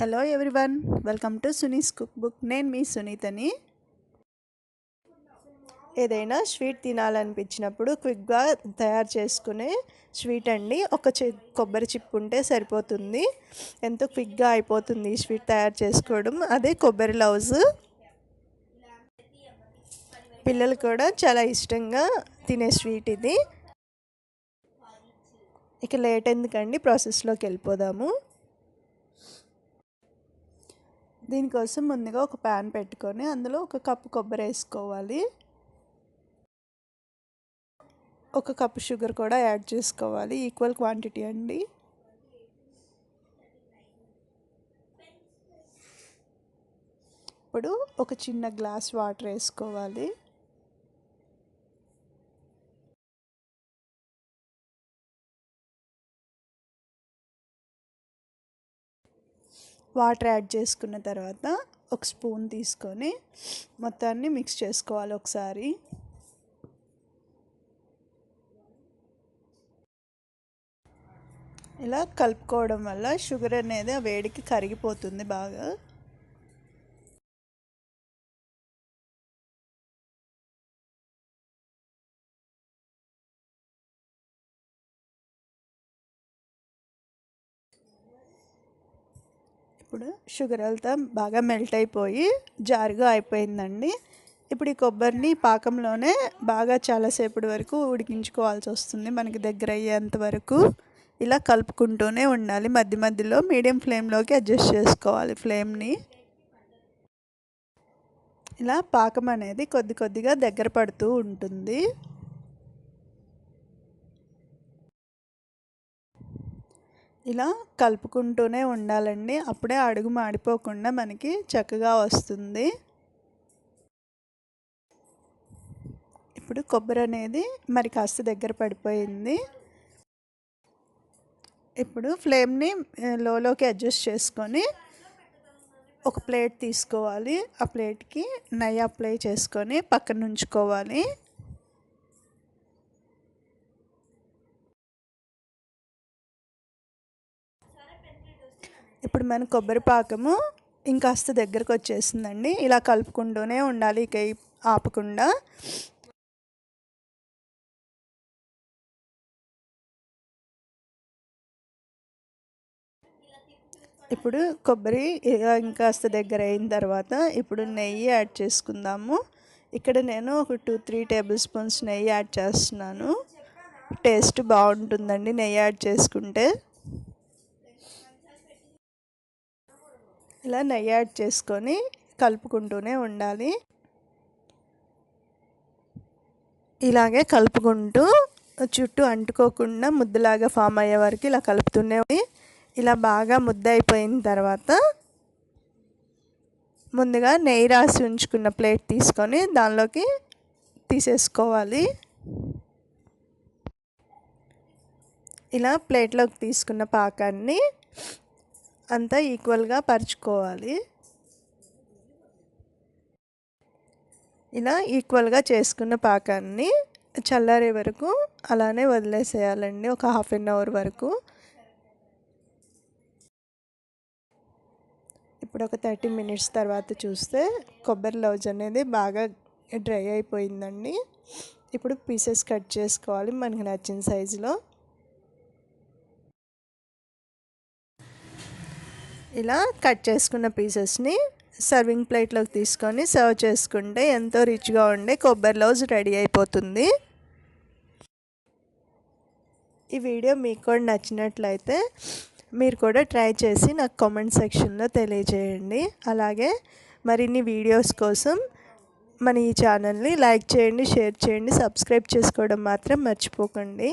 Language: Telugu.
Hello everyone welcome to Suni's cook book నేను మీ సునీతని. ఏదైనా స్వీట్ తినాలనిపించినప్పుడు క్విక్గా తయారు చేసుకునే స్వీట్ అండి. ఒక కొబ్బరి చిప్ ఉంటే సరిపోతుంది. ఎంతో క్విక్గా అయిపోతుంది ఈ స్వీట్ తయారు చేసుకోవడం. అదే కొబ్బరి లౌజ్. పిల్లలు కూడా చాలా ఇష్టంగా తినే స్వీట్ ఇది. ఇక లేట్ ఎందుకండి? ప్రాసెస్లోకి వెళ్ళిపోదాము. దీనికోసం ముందుగా ఒక ప్యాన్ పెట్టుకొని అందులో ఒక కప్పు కొబ్బరి వేసుకోవాలి. ఒక కప్పు షుగర్ కూడా యాడ్ చేసుకోవాలి. ఈక్వల్ క్వాంటిటీ అండి. ఇప్పుడు ఒక చిన్న గ్లాస్ వాటర్ వేసుకోవాలి. వాటర్ యాడ్ చేసుకున్న తర్వాత ఒక స్పూన్ తీసుకొని మొత్తాన్ని మిక్స్ చేసుకోవాలి ఒకసారి. ఇలా కలుపుకోవడం వల్ల షుగర్ అనేది ఆ వేడికి కరిగిపోతుంది బాగా. ఇప్పుడు షుగర్ అంతా బాగా మెల్ట్ అయిపోయి జారుగా అయిపోయిందండి. ఇప్పుడు ఈ కొబ్బరిని పాకంలోనే బాగా చాలాసేపటి వరకు ఉడికించుకోవాల్సి వస్తుంది మనకి దగ్గర అయ్యేంత వరకు. ఇలా కలుపుకుంటూనే ఉండాలి. మధ్య మధ్యలో మీడియం ఫ్లేమ్లోకి అడ్జస్ట్ చేసుకోవాలి ఫ్లేమ్ని. ఇలా పాకం అనేది కొద్ది కొద్దిగా దగ్గర పడుతూ ఉంటుంది. ఇలా కలుపుకుంటూనే ఉండాలండి. అప్పుడే అడుగు మాడిపోకుండా మనకి చక్కగా వస్తుంది. ఇప్పుడు కొబ్బరి అనేది మరి కాస్త దగ్గర పడిపోయింది. ఇప్పుడు ఫ్లేమ్ని లోలోకి అడ్జస్ట్ చేసుకొని ఒక ప్లేట్ తీసుకోవాలి. ఆ ప్లేట్కి నెయ్యి అప్లై చేసుకొని పక్కన ఉంచుకోవాలి. ఇప్పుడు మన కొబ్బరి పాకము ఇంకాస్త దగ్గరకు వచ్చేసిందండి ఇలా కలుపుకుంటూనే ఉండాలి ఇక ఆపకుండా. ఇప్పుడు కొబ్బరి ఇంకాస్త దగ్గర అయిన తర్వాత ఇప్పుడు నెయ్యి యాడ్ చేసుకుందాము. ఇక్కడ నేను ఒక టూ త్రీ టేబుల్ స్పూన్స్ నెయ్యి యాడ్ చేస్తున్నాను. టేస్ట్ బాగుంటుందండి నెయ్యి యాడ్ చేసుకుంటే. ఇలా నెయ్యి యాడ్ చేసుకొని కలుపుకుంటూనే ఉండాలి. ఇలాగే కలుపుకుంటూ చుట్టూ అంటుకోకుండా ముద్దలాగా ఫామ్ అయ్యే వరకు ఇలా కలుపుతూనే ఇలా బాగా ముద్ద అయిపోయిన తర్వాత ముందుగా నెయ్యి రాసి ఉంచుకున్న ప్లేట్ తీసుకొని దానిలోకి తీసేసుకోవాలి. ఇలా ప్లేట్లోకి తీసుకున్న పాకాన్ని అంతా ఈక్వల్గా పరుచుకోవాలి. ఇలా ఈక్వల్గా చేసుకున్న పాకాన్ని చల్లారే వరకు అలానే వదిలేసేయాలండి ఒక హాఫ్ అన్ అవర్ వరకు. ఇప్పుడు ఒక థర్టీ మినిట్స్ తర్వాత చూస్తే కొబ్బరి లౌజ్ అనేది బాగా డ్రై అయిపోయిందండి. ఇప్పుడు పీసెస్ కట్ చేసుకోవాలి మనకు నచ్చిన సైజులో. ఇలా కట్ చేసుకున్న పీసెస్ని సర్వింగ్ ప్లేట్లోకి తీసుకొని సర్వ్ చేసుకుంటే ఎంతో రిచ్గా ఉండే కొబ్బరి లౌజ్ రెడీ అయిపోతుంది. ఈ వీడియో మీకు కూడా నచ్చినట్లయితే మీరు కూడా ట్రై చేసి నాకు కామెంట్ సెక్షన్లో తెలియజేయండి. అలాగే మరిన్ని వీడియోస్ కోసం మన ఈ ఛానల్ని లైక్ చేయండి షేర్ చేయండి సబ్స్క్రైబ్ చేసుకోవడం మాత్రం మర్చిపోకండి.